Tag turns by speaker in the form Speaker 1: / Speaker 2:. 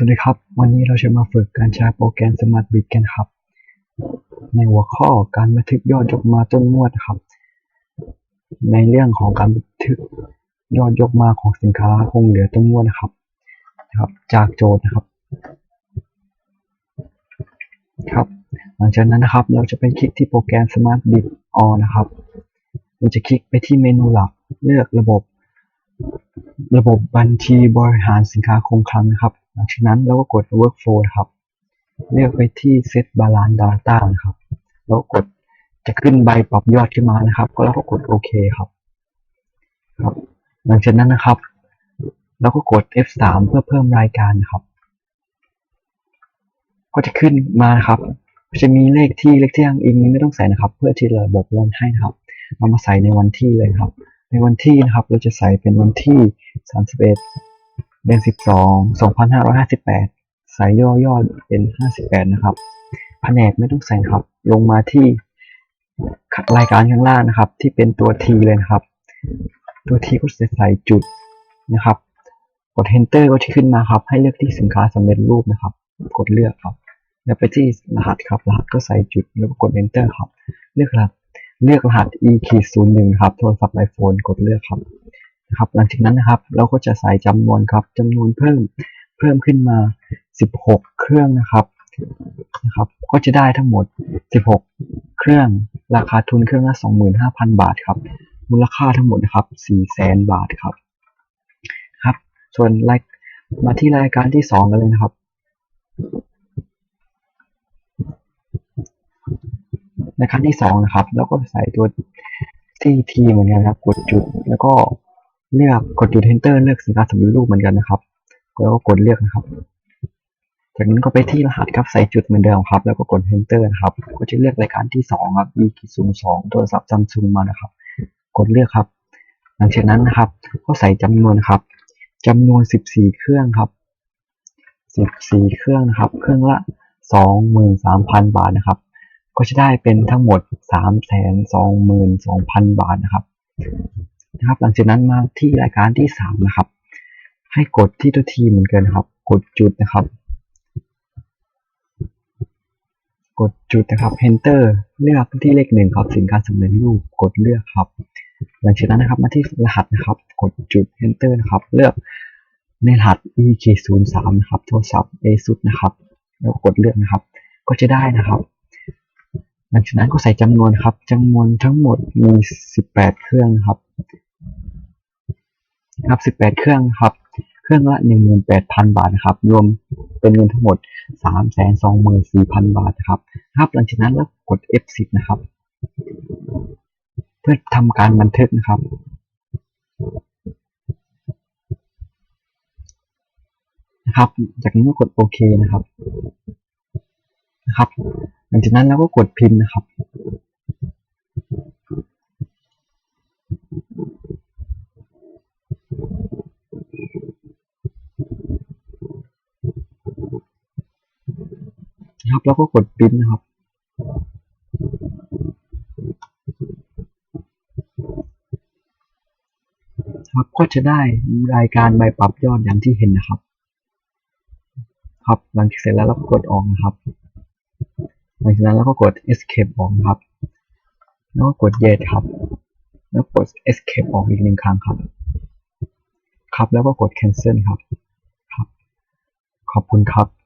Speaker 1: สวัสดีครับ วันนี้เราจะมาฝึกการใช้โปรแกรม Smart Bit กันครับ ในหัวข้อการบันทึกยอดยกมาต้นงวดครับ ในเรื่องของการบันทึกยอดยกมาของสินค้าคงเหลือต้นงวดนะครับนะครับ จากโจทย์นะครับ ครับ หลังจากนั้นนะครับ เราจะไปคลิกที่โปรแกรม Smart Bit On นะครับเราจะคลิกไปที่เมนูหลักเลือกระบบ ระบบบัญชีบริหารสินค้าคงคลังนะครับ หลังจากนั้นเราก็กด workflow ครับ เลือกไปที่ set balance data นะครับ แล้วกดจะขึ้นใบปรับยอดขึ้นมานะครับ ก็แล้วก็กดโอเคครับครับ หลังจากนั้นนะครับเราก็กด F3 เพื่อเพิ่มรายการครับ ก็จะขึ้นมาครับจะมีเลขที่เลขที่อ้างอิงนี้ไม่ต้องใส่นะครับ เพื่อที่ระบบรันให้นะครับเรามาใส่ในวันที่เลยครับ ในวันที่นะครับ เราจะใส่เป็นวันที่ 31 เดือน12 2558ใส่ย่อยอดเป็น58นะครับ แผนกไม่ต้องใส่ครับ ลงมาที่รายการข้างล่างนะครับ ที่เป็นตัว T เลยครับ ตัว T ก็จะใส่จุดนะครับ กด Enter ก็จะขึ้นมาครับ ให้เลือกที่สินค้าสำเร็จรูปนะครับ กดเลือกครับ แล้วไปที่รหัสครับ รหัสก็ใส่จุดแล้วก็กด Enter ครับ เลือกรหัสเลือกรหัส e ขีดศูนย์หนึ่งครับ โทรศัพท์ไอโฟนกดเลือกครับ ครับหลังจากนั้นนะครับเราก็จะใส่จำนวนครับจำนวนเพิ่มเพิ่มขึ้นมา 16 เครื่องนะครับนะครับก็จะได้ทั้งหมด 16 เครื่อง ราคาทุนเครื่องละ 25,000 บาทครับ มูลค่าทั้งหมดนะครับ 400,000 บาทครับครับ ส่วนรายมาที่รายการที่ 2 กันเลยนะครับ รายการที่ 2 นะครับ แล้วก็ใส่ตัวที่ทีเหมือนกันครับ กดจุดแล้วก็ เลือกกดจุด enter เลือกสินค้าสำเร็จรูปเหมือนกันนะครับแล้วก็กดเลือกนะครับ จากนั้นก็ไปที่รหัสครับใส่จุดเหมือนเดิมครับ แล้วก็กด enter นะครับ ก็จะเลือกรายการที่2ครับ e ศูนย์สองโทรศัพท์ซัมซุงมานะครับ กดเลือกครับ หลังจากนั้นนะครับ ก็ใส่จำนวนครับจำนวน 14 เครื่องครับ14 เครื่องนะครับ เครื่องละ 23,000 บาทนะครับ ก็จะได้เป็นทั้งหมด 322,000 บาทนะครับ นะครับ หลังจากนั้นมาที่รายการที่3นะครับ ให้กดที่ตัวทีเหมือนกันครับ กดจุดนะครับ กดจุดนะครับ enter เลือกที่เลขหนึ่งครับสินค้าสำเร็จรูปกดเลือกครับ หลังจากนั้นนะครับมาที่รหัสนะครับ กดจุด enter นะครับ เลือกในรหัส EK03 นะครับ โทรศัพท์ ASUS นะครับ แล้วกดเลือกนะครับ ก็จะได้นะครับหลังจากนั้นก็ใส่จำนวนครับจำนวนทั้งหมดมี 18 เครื่องครับ ครับ 18 เครื่องครับ เครื่องละ 18,000 บาทครับ รวมเป็นเงินทั้งหมด 324,000 บาทครับครับหลังจากนั้นแล้วกด F10 นะครับ เพื่อทำการบันทึกนะครับนะครับ จากนี้ก็กดโอเคนะครับนะครับ หลังจากนั้นเราก็กดพิมพ์นะครับ นะครับ แล้วก็กดพิมพ์นะครับ ครับก็จะได้รายการใบปรับยอดอย่างที่เห็นนะครับ ครับหลังจากเสร็จแล้วเราก็กดออกนะครับ หลังจากนั้นเราก็กด escape ออกนะครับ แล้วก็กด yes ครับ แล้วกด escape ออกอีกหนึ่งครั้งครับ ครับแล้วก็กด cancel ครับ ครับ ขอบคุณครับ